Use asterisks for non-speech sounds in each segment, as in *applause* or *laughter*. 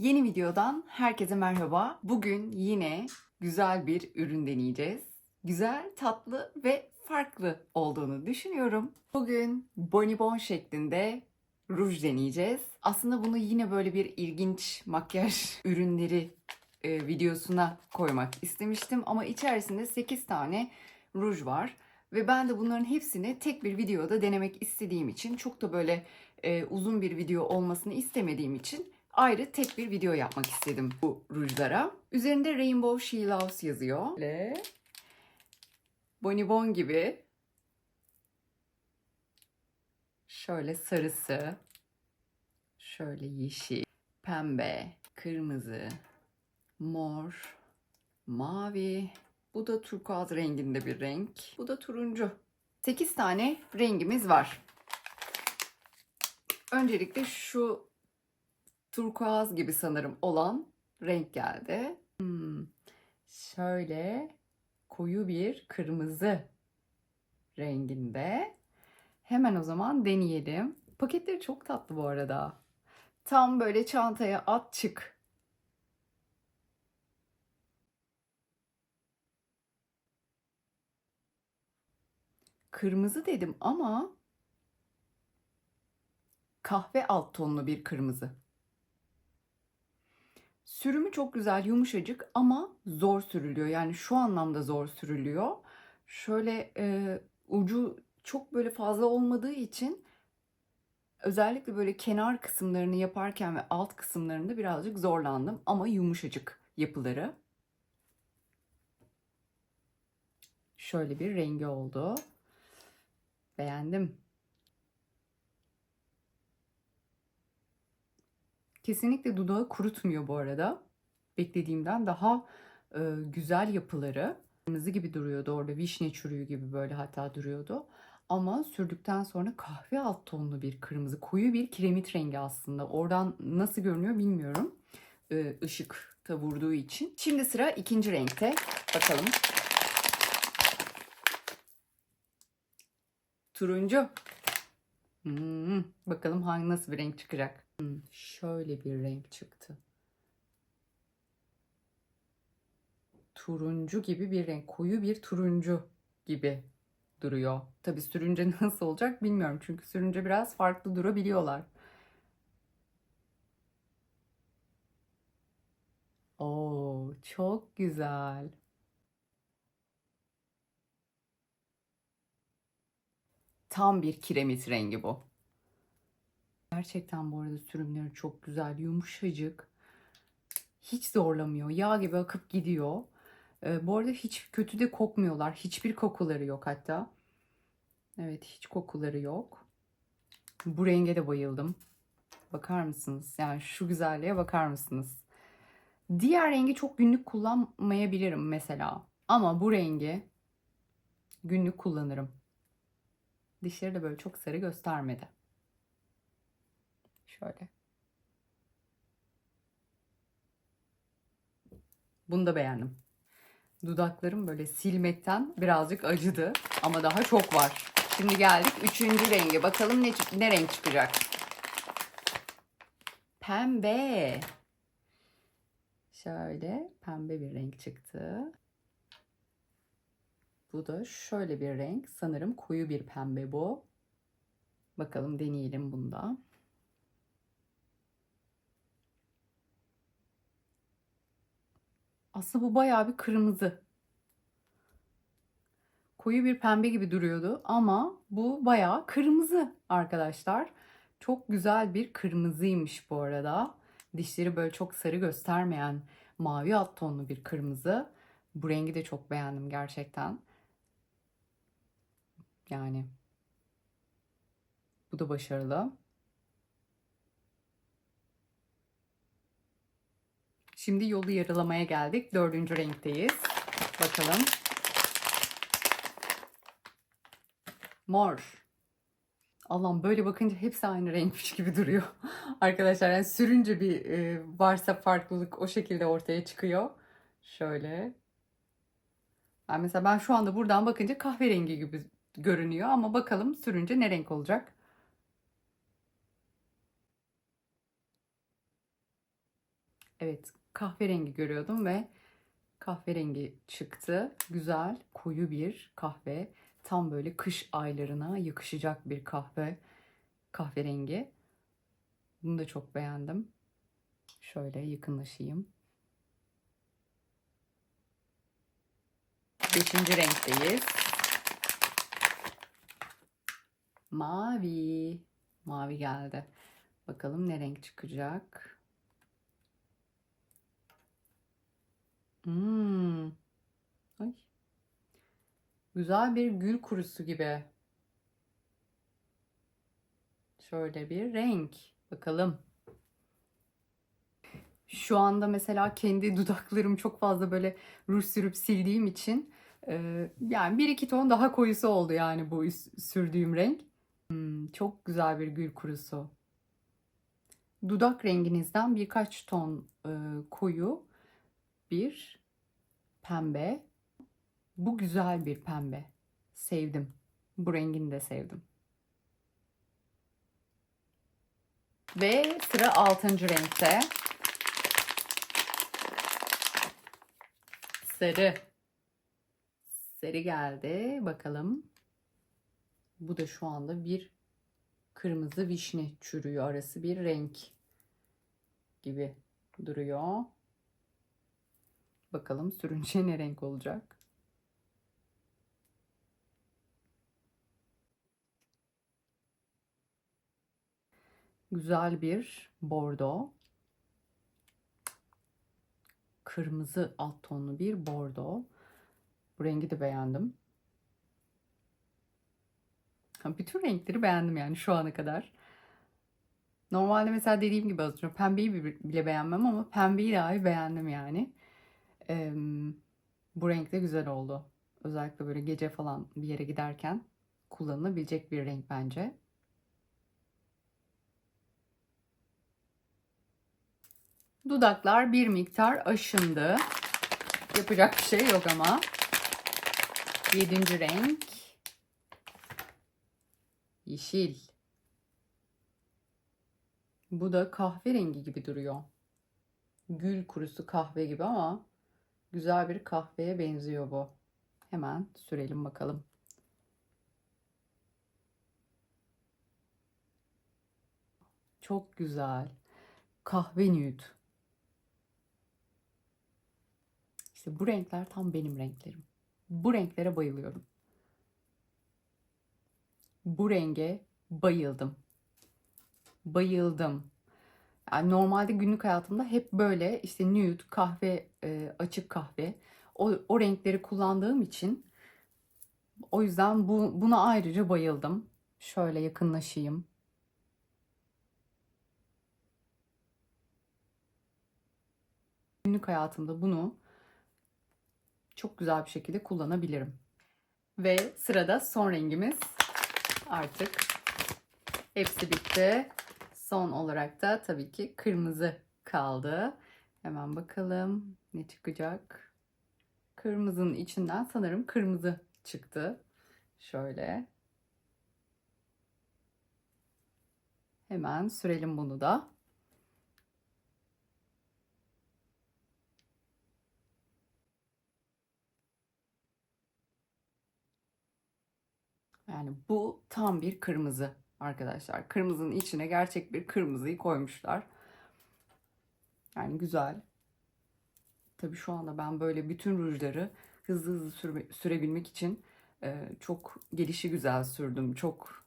Yeni videodan herkese merhaba. Bugün yine güzel bir ürün deneyeceğiz. Güzel, tatlı ve farklı olduğunu düşünüyorum. Bugün bonibon şeklinde ruj deneyeceğiz. Aslında bunu yine böyle bir ilginç makyaj *laughs* ürünleri e, videosuna koymak istemiştim ama içerisinde 8 tane ruj var. Ve ben de bunların hepsini tek bir videoda denemek istediğim için çok da böyle e, uzun bir video olmasını istemediğim için ayrı tek bir video yapmak istedim bu rujlara. Üzerinde Rainbow She Loves yazıyor. Ve bonibon gibi şöyle sarısı, şöyle yeşil, pembe, kırmızı, mor, mavi, bu da turkuaz renginde bir renk. Bu da turuncu. 8 tane rengimiz var. Öncelikle şu turkuaz gibi sanırım olan renk geldi. Hmm, şöyle koyu bir kırmızı renginde. Hemen o zaman deneyelim. Paketleri çok tatlı bu arada. Tam böyle çantaya at çık kırmızı dedim ama kahve alt tonlu bir kırmızı. Sürümü çok güzel, yumuşacık ama zor sürülüyor. Yani şu anlamda zor sürülüyor. Şöyle e, ucu çok böyle fazla olmadığı için özellikle böyle kenar kısımlarını yaparken ve alt kısımlarında birazcık zorlandım ama yumuşacık yapıları. Şöyle bir rengi oldu. Beğendim. Kesinlikle dudağı kurutmuyor bu arada. Beklediğimden daha e, güzel yapıları. Kırmızı gibi duruyordu orada. Vişne çürüğü gibi böyle hatta duruyordu. Ama sürdükten sonra kahve alt tonlu bir kırmızı. Koyu bir kiremit rengi aslında. Oradan nasıl görünüyor bilmiyorum. E, ışık da vurduğu için. Şimdi sıra ikinci renkte. Bakalım. Turuncu. Hmm, bakalım hangi nasıl bir renk çıkacak. Hmm, şöyle bir renk çıktı. Turuncu gibi bir renk. Koyu bir turuncu gibi duruyor. Tabi sürünce *laughs* nasıl olacak bilmiyorum. Çünkü sürünce biraz farklı durabiliyorlar. Oo, çok güzel. Tam bir kiremit rengi bu. Gerçekten bu arada sürümleri çok güzel, yumuşacık. Hiç zorlamıyor. Yağ gibi akıp gidiyor. Ee, bu arada hiç kötü de kokmuyorlar. Hiçbir kokuları yok hatta. Evet hiç kokuları yok. Bu renge de bayıldım. Bakar mısınız? Yani şu güzelliğe bakar mısınız? Diğer rengi çok günlük kullanmayabilirim mesela. Ama bu rengi günlük kullanırım. Dişleri de böyle çok sarı göstermedi. Şöyle. Bunu da beğendim. Dudaklarım böyle silmekten birazcık acıdı ama daha çok var. Şimdi geldik üçüncü renge. Bakalım ne, ne renk çıkacak. Pembe. Şöyle pembe bir renk çıktı. Bu da şöyle bir renk. Sanırım koyu bir pembe bu. Bakalım deneyelim bunda. Aslında bu bayağı bir kırmızı. Koyu bir pembe gibi duruyordu ama bu bayağı kırmızı arkadaşlar. Çok güzel bir kırmızıymış bu arada. Dişleri böyle çok sarı göstermeyen mavi alt tonlu bir kırmızı. Bu rengi de çok beğendim gerçekten. Yani bu da başarılı. Şimdi yolu yaralamaya geldik. Dördüncü renkteyiz. Bakalım. Mor. Allah'ım böyle bakınca hepsi aynı renkmiş gibi duruyor. *laughs* Arkadaşlar yani sürünce bir e, varsa farklılık o şekilde ortaya çıkıyor. Şöyle. Yani mesela ben şu anda buradan bakınca kahverengi gibi görünüyor ama bakalım sürünce ne renk olacak? Evet, kahverengi görüyordum ve kahverengi çıktı. Güzel, koyu bir kahve. Tam böyle kış aylarına yakışacak bir kahve. Kahverengi. Bunu da çok beğendim. Şöyle yakınlaşayım. Beşinci renkteyiz. Mavi. Mavi geldi. Bakalım ne renk çıkacak. Hmm. Ay. Güzel bir gül kurusu gibi. Şöyle bir renk. Bakalım. Şu anda mesela kendi dudaklarım çok fazla böyle ruj sürüp sildiğim için yani bir iki ton daha koyusu oldu yani bu sürdüğüm renk. Hmm, çok güzel bir gül kurusu. Dudak renginizden birkaç ton e, koyu bir pembe. Bu güzel bir pembe. Sevdim. Bu rengini de sevdim. Ve sıra altıncı renkte. Sarı. Sarı geldi. Bakalım. Bu da şu anda bir kırmızı vişne çürüğü arası bir renk gibi duruyor. Bakalım sürünce ne renk olacak? Güzel bir bordo. Kırmızı alt tonlu bir bordo. Bu rengi de beğendim. Bütün renkleri beğendim yani şu ana kadar. Normalde mesela dediğim gibi az önce pembeyi bi- bile beğenmem ama pembeyi dahi beğendim yani. Eee, bu renk de güzel oldu. Özellikle böyle gece falan bir yere giderken kullanılabilecek bir renk bence. Dudaklar bir miktar aşındı. Yapacak bir şey yok ama. Yedinci renk. Yeşil. Bu da kahverengi gibi duruyor. Gül kurusu kahve gibi ama güzel bir kahveye benziyor bu. Hemen sürelim bakalım. Çok güzel. Kahve nude. İşte bu renkler tam benim renklerim. Bu renklere bayılıyorum. Bu renge bayıldım. Bayıldım. Yani normalde günlük hayatımda hep böyle işte nude, kahve, e, açık kahve o, o renkleri kullandığım için o yüzden bu, buna ayrıca bayıldım. Şöyle yakınlaşayım. Günlük hayatımda bunu çok güzel bir şekilde kullanabilirim. Ve sırada son rengimiz artık hepsi bitti. Son olarak da tabii ki kırmızı kaldı. Hemen bakalım ne çıkacak. Kırmızının içinden sanırım kırmızı çıktı. Şöyle. Hemen sürelim bunu da. Yani bu tam bir kırmızı arkadaşlar. Kırmızının içine gerçek bir kırmızıyı koymuşlar. Yani güzel. Tabii şu anda ben böyle bütün rujları hızlı hızlı sürme- sürebilmek için e, çok gelişi güzel sürdüm. Çok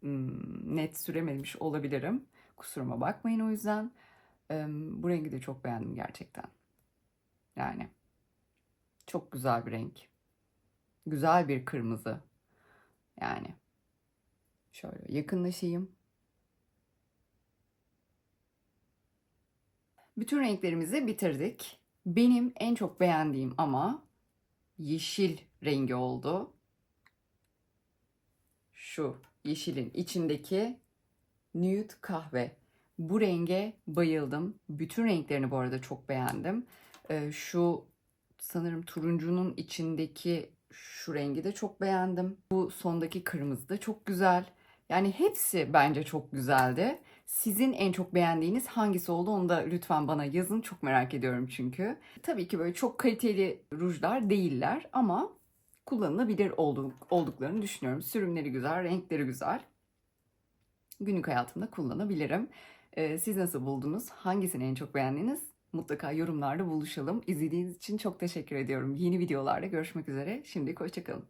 hmm, net sürememiş olabilirim. Kusuruma bakmayın o yüzden. E, bu rengi de çok beğendim gerçekten. Yani çok güzel bir renk. Güzel bir kırmızı. Yani şöyle yakınlaşayım. Bütün renklerimizi bitirdik. Benim en çok beğendiğim ama yeşil rengi oldu. Şu yeşilin içindeki nude kahve. Bu renge bayıldım. Bütün renklerini bu arada çok beğendim. Ee, şu sanırım turuncunun içindeki şu rengi de çok beğendim. Bu sondaki kırmızı da çok güzel. Yani hepsi bence çok güzeldi. Sizin en çok beğendiğiniz hangisi oldu onu da lütfen bana yazın. Çok merak ediyorum çünkü. Tabii ki böyle çok kaliteli rujlar değiller ama kullanılabilir olduk, olduklarını düşünüyorum. Sürümleri güzel, renkleri güzel. Günlük hayatımda kullanabilirim. Ee, siz nasıl buldunuz? Hangisini en çok beğendiniz? Mutlaka yorumlarda buluşalım. İzlediğiniz için çok teşekkür ediyorum. Yeni videolarda görüşmek üzere. Şimdilik hoşçakalın.